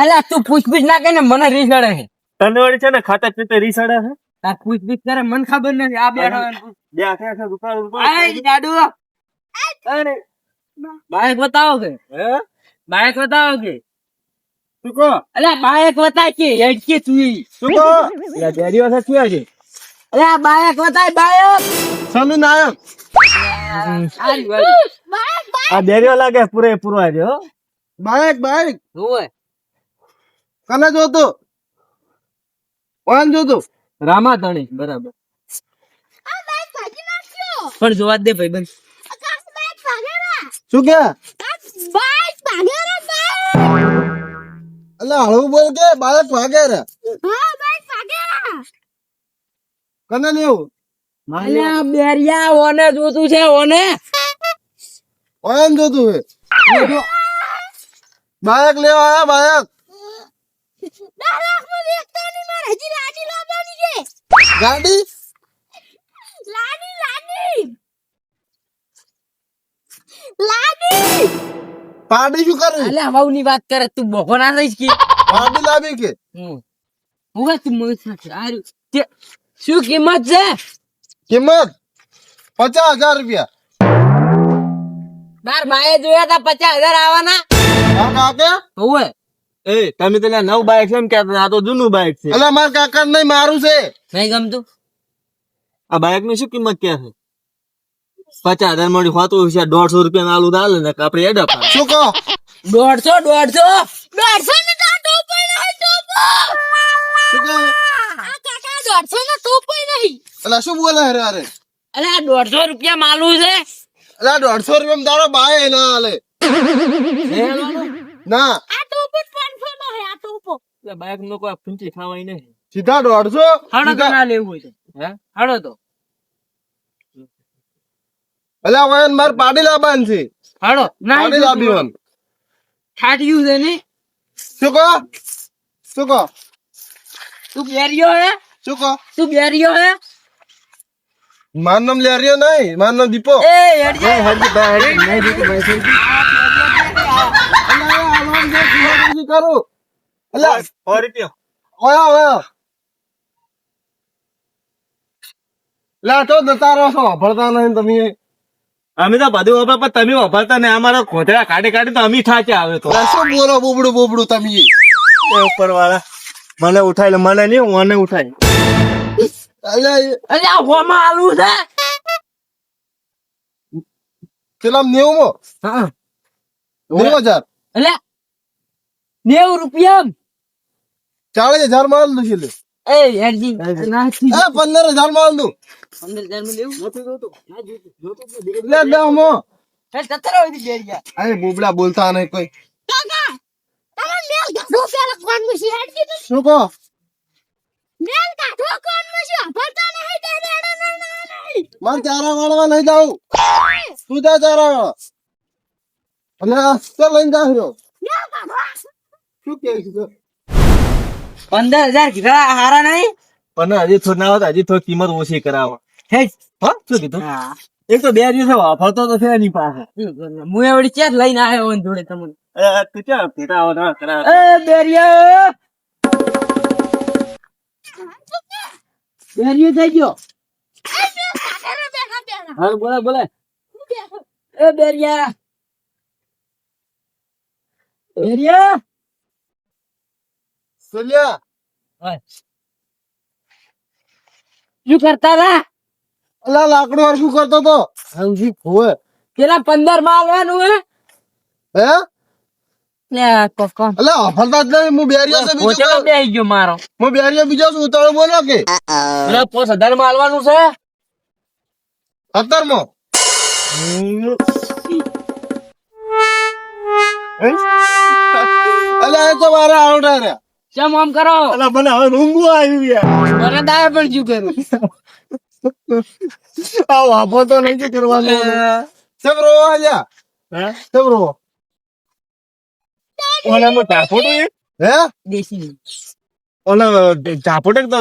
અલા તું પૂછપૂછ ના કરીને મને રીસડે છે. તને વળી છે ને ખાતા પીતે રીસાડા છે? તાર પૂછપૂછ કરે મને ખબર નથી આ બેઠો બે આખે આખે રૂપિયા આય જાડુ. અરે. બાઈક બતાવો કે. હે? બાઈક બતાવો કે. તું કહો? અલા બાઈક બતાય કે હેડ તું તું કો કહો? યા ડેરી વાળા શું છે. અલા બાઈક બતાય બાઈક સનુ નાયક. સારી વાત. આ ડેરી લાગે પૂરે પૂરો જો બાઈક બાઈક. હોય કને જોતો? કોણ જોતો? રામા તણી બરાબર પણ જોવા દે ભાઈ બંધ શું કે? અલા હળવું બોલ કે બાળક ભાગે રે. કને લેવું માલ્યા. બેરિયા ઓને જોતું છે ઓને? કોણ જોતું હે બાળક લેવા આયા બાળક. ગાડી પાડી શું કરે? અલે હવાઉ ની વાત કરે તું બહો ના થઈશ કે. પાડી લાવી કે? હું તું મગજ સાથે આર્યું શું કિંમત છે? કિંમત? પચાસ હજાર રૂપિયા. બાર બાએ જોયા તા પચાસ હજાર આવવાના હા કાકા એ તમે તો નવ બાઇક છે એમ કેતા આ તો જૂનું બાઇક છે. એટલે મારા કાકા નહીં મારું છે. નહીં ગમતું? આ બાઇકની શું કિંમત ક્યાં છે? પચાસ હજાર મળી હોતું છે દોઢસો રૂપિયા આલુ ચાલે ને આપડે એડા શું કહો? દોઢસો દોઢસો? દોઢસો ને તો ટોપો નહીં ટોપો! શું કહો? આ દોઢસો ને ટોપો નહીં. એટલે શું બોલે અરે અરે અલ્યા દોઢસો રૂપિયા માલું છે. એટલે દોઢસો રૂપિયા તારો બાય ના હાલે. ના. આ ટોપો પાંચસો નો હે આ ટોપો બાઇક નો કોઈ ફૂંચી ખાવાય નહીં. સીધા દોઢસો હાડો તો ના લેવું હોય છે હે? હાડો તો. એટલે વયન માર પાડી લાવવાનું છે. હાડો. ના પાડી લાવી વન છે ને? શું કહો? શું કહો? તું બેરિયો હે? શું કહો? તું બેરિયો હે? મારું નામ રહ્યો નહીં મારું નામ દીપો. એ હેડજે ફરી એટલે ઓયા ઓયા. લા તો દતારો છો વાપરતા નહીં તમે. અમે તો બધું વાપરા પણ તમે વાપરતા ને અમારા ખોતરા કાઢી કાઢી તો અમે થાચે આવે તો. શું બોલો બોબડું બોબડું તમે? ઉપર વાળા મને ઉઠાય મને નહીં મને ઉઠાય. અલ્યા હોમાં આલુ છે? પેલા નેવું હા. નેવું હજાર. અલ્યા નેવું રૂપિયા ચાલીસ હજારમાં દઉં છે પંદર હજારમાં પંદર હજારમાં લેવું? અરે બોબડા બોલતા નહીં કોઈ. શું કહો? મેલ મારે ચારા વાળવા લઈ જાઉં. તું જા ચારા વાળવા. અને ચાલ લઈને જા રહ્યો. શું કે છે પંદર હજાર કીધા હારા નહીં? પણ હજી થોડી ના હોત હજી થોડી કિંમત ઓછી કરાવો. હે? હા શું કીધું? એક તો બે દિવસે વાપરતો તો છે એની પાસે. હું એવડી ચેક લઈને આવ્યો હોય જોડે તમને? અરે તું ક્યાં ભેટા આવો ના કરાવ. એ બેરિયા! બેરિયો થઈ ગયો. હા બોલે બોલે. એ બેરિયા. બેરિયા? સલ્યા શું કરતા હતા? અલા લાકડું હરખું કરતો તો સમજી હોવે પેલા પંદરમાં આલવાનું હે? હે? લે કોકો. અલા જ નહીં હું બેરિયો છે બીજો બેહી ગયો મારો. હું બેરિયો બીજો છું ઉતાળો બોલો કે. પોસ હજારમાં આલવાનું છે? સત્તર અલા એ તો મારા આવડા રહ્યા ચમ આમ કરો? અલા મને હવે ઊંઘું આવ્યું યાર. મને દાય પણ શું કરું? આ વાપો તો નહીં કરવાનો. સબ રોવા આલ્યા હે? સબ રોવા? ઓલા મો ટાપોટો હે? દેશી. ઓલા ટાપોટો તો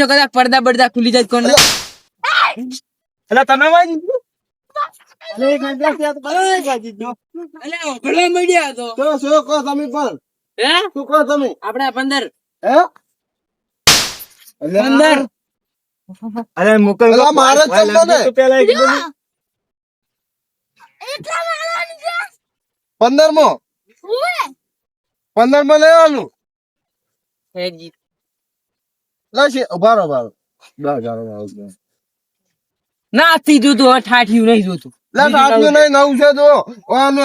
જો કદાચ પડદા પડદા ખુલી જાય કોણ કહો તમે પણ? હે? શું કહો તમે? આપડા પંદર. એટલા મો પંદરમાં લેવાનું. હેજી. લાશે રહો રહો. નાથી જોતું હવે ઠાઠિયું નહીં જોતું. લે નહીં નવું છે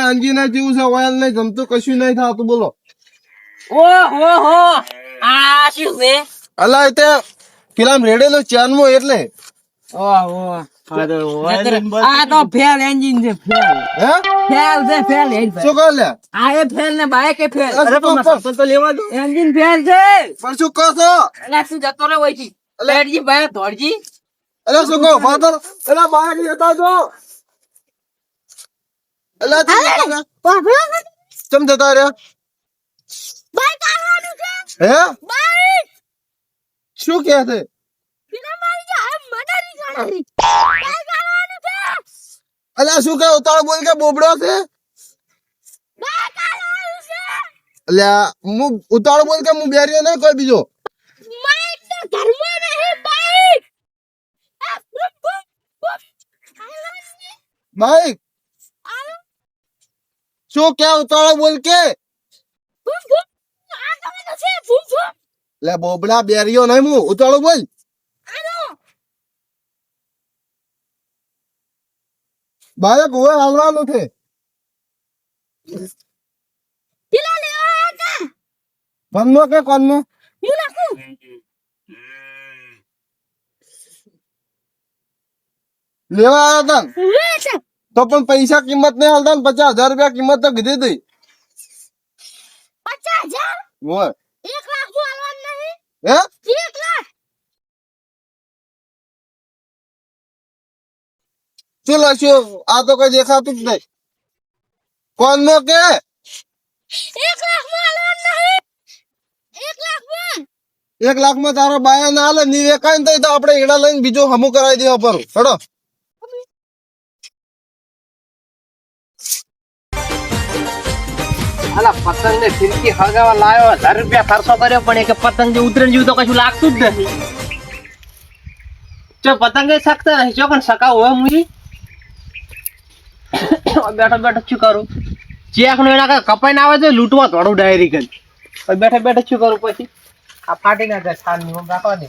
એન્જિન જેવું છે ઓયલ નહીં ગમતું કશું નહીં થતું બોલો. ઓ હો હો. આ શું છે? અલા તે પેલા રેડેલું ચેનમાં એટલે. ઓહ. આ તો ફેલ એન્જિન છે ફેલ. હે? ફેલ છે ફેલ એન્જિન. શું કહો લે? આ એ ફેલ ને બાઈક એ ફેલ? અરે પણ તો લેવા દો. એન્જિન ફેલ છે. પણ શું કહો છો? એટલે તું જતો રે વઈથી લેડજી ભાઈ ધોડજી અરે શું કહો ફાધર અલા બહાર જતા જો. અલા? ચમ જતા રહ્યા? બાઈક આવવાનું છે. હે? બાઈક શું કહે છે? પેલા મારી જે આ મનારી ગણારી બાઈક આવવાનું છે. અલ્યા શું કે ઉતાળ બોલ કે બોબડો છે? બાઈક આવવાનું છે. અલ્યા હું ઉતાળ બોલ કે હું બેરીયો નહીં કોઈ બીજો બાઈક તો ઘરમાં નહીં બાઈક આ બુપ બુપ બુપ આવવાનું આલો શું કે ઉતાળો બોલ કે? લે બોબડા બેરીઓ નહીં હું ઉતાળો બોલ. ભાઈ હોય આવવાનું છે. લેવા કે કોનનો? લેવા આવ્યા હતા તો પણ પૈસા કિંમત નહીં હાલતા ને પચાસ હજાર રૂપિયા કિંમત તો કીધી હતી પચાસ હજાર હોય એક લાખનું આવવાનું નહીં હે એક લાખ શું લખ્યું આ તો કઈ દેખાતું જ નહીં કોનનો કે એક લાખમાં આવવાનું નહીં એક લાખમાં એક લાખમાં તારો બાયા ના હાલે ની વેકાય ને તો આપણે એડા લઈને બીજો હમું કરાવી દેવા પર હેડો અલા પતંગ ને ફિરકી હળગાવા લાવ્યો હજાર રૂપિયા ખર્ચો કર્યો પણ એક પતંગ જે ઉતરણ જેવું તો કશું લાગતું જ નથી. ચો પતંગ શકતા નથી જો પણ શકાવ હોય મુજી બેઠો બેઠો શું કરું? ચેકનું એના કપાઈ ના આવે છે લૂંટવા થોડું ડાયરી કરી બેઠો બેઠા શું કરું પછી? આ ફાટી ના જાય છાલની રાખવા દે.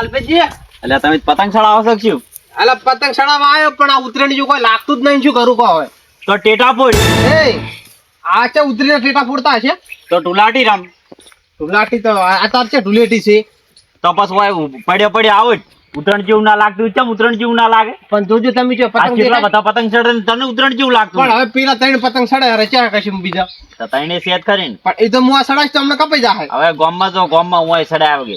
અલ્પેજી એટલે તમે પતંગ ચડાવો શકશો એટલે અલા પતંગ ચડાવવા આવ્યો પણ આ ઉતરણ જેવું કોઈ લાગતું જ નહીં શું કરું કહો હવે? તો ટેટા ફોડ. એ આ છે ઉતરીને ટેટા ફોડતા છે? તો ટુલાટી રામ. ઢુલાટી તો આ તાર છે ઢુલેટી છે. તો હોય પડ્યો પડ્યો આવો જ. ઉત્તરાયણ જેવું ના લાગતું ચમ ઉતરણ જેવું ના લાગે? પણ જોજો તમે જો પતંગ કેટલા બધા પતંગ ચડે તને ઉતરણ જેવું લાગતું પણ હવે પેલા ત્રણ પતંગ સડે રચ્યા કશું બીજા. તો તઈને સેટ કરીને. પણ એ તો હું આ સડાશ તો અમને કપાઈ જાય હવે ગોમમાં જો ગોમમાં હું સડાય આવે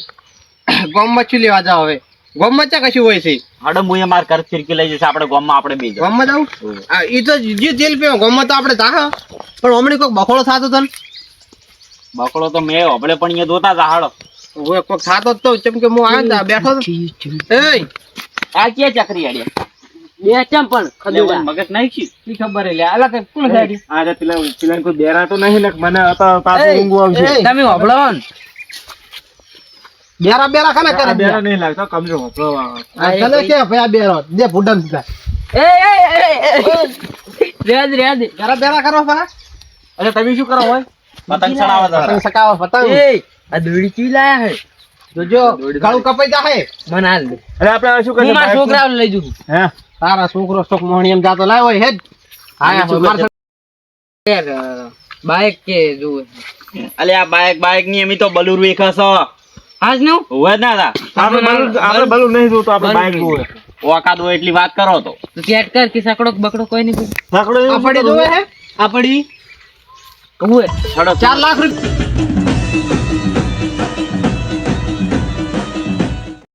ગોમમાં શું લેવા જાવ હવે? ગોમમાં ચા કશું હોય છે? હડો હું એ માર ઘર ફિરકી લઈ જશે આપણે ગોમમાં આપણે બે ગોમમાં જાવ આ ઈ તો જે જેલ પીવા ગોમમાં તો આપણે તા પણ હમણાં કોઈક બખોડો થતો તન બકડો તો મેં હોબળે પણ અહીંયા દોતા હતા હાડો. હવે કોઈક થતો જ તો ચમ કે હું આવ્યો તા બેઠો હતો એ આ કે ચકરી આડ્યા? બે ચમ પણ એટલે મગજ નહીં છી ઈ ખબર એટલે આલા કે કોણ ગાડી આ પેલા પેલા કોઈ બેરા તો નહીં ને મને તમે હોભળો ને. બેરા બેરા ખાને કરે બેરા નહીં લાગતો કમજો આ તને કે ભાઈ આ બેરો. દે ફૂડન સીધા. એ એ એ રેજ રેદ બેરા બેરા કરો પા અરે તમે શું કરો હોય? પતંગ ચડાવવા પતંગ સકાવો પતંગ. એ આ દોડી ચી લાયા હે? જોજો ગળું કપાઈ જાહે. મને હાલ દે. અરે આપણે શું હું મારા છોકરાઓને લઈ જઉં. હે? તારા છોકરો સ્ટોક મોહણી એમ જાતો લાવ્યો હે આયા હોય માર બાઈક કે જો અલે આ બાઈક બાઈકની એમી તો બલુર વેખસ હાજ નું? હોય તા. આપણે બલૂન- આપણે બલૂન નહીં જોતો આપણે બાઈક જોવે. ઓકાદ હોય એટલી વાત કરો તો. ચેટ કર કે સકડો બકડો કોઈ નહીં સકડો આ પડી જોવે હે? આપડી? હડો ચાર લાખ રૂપિયા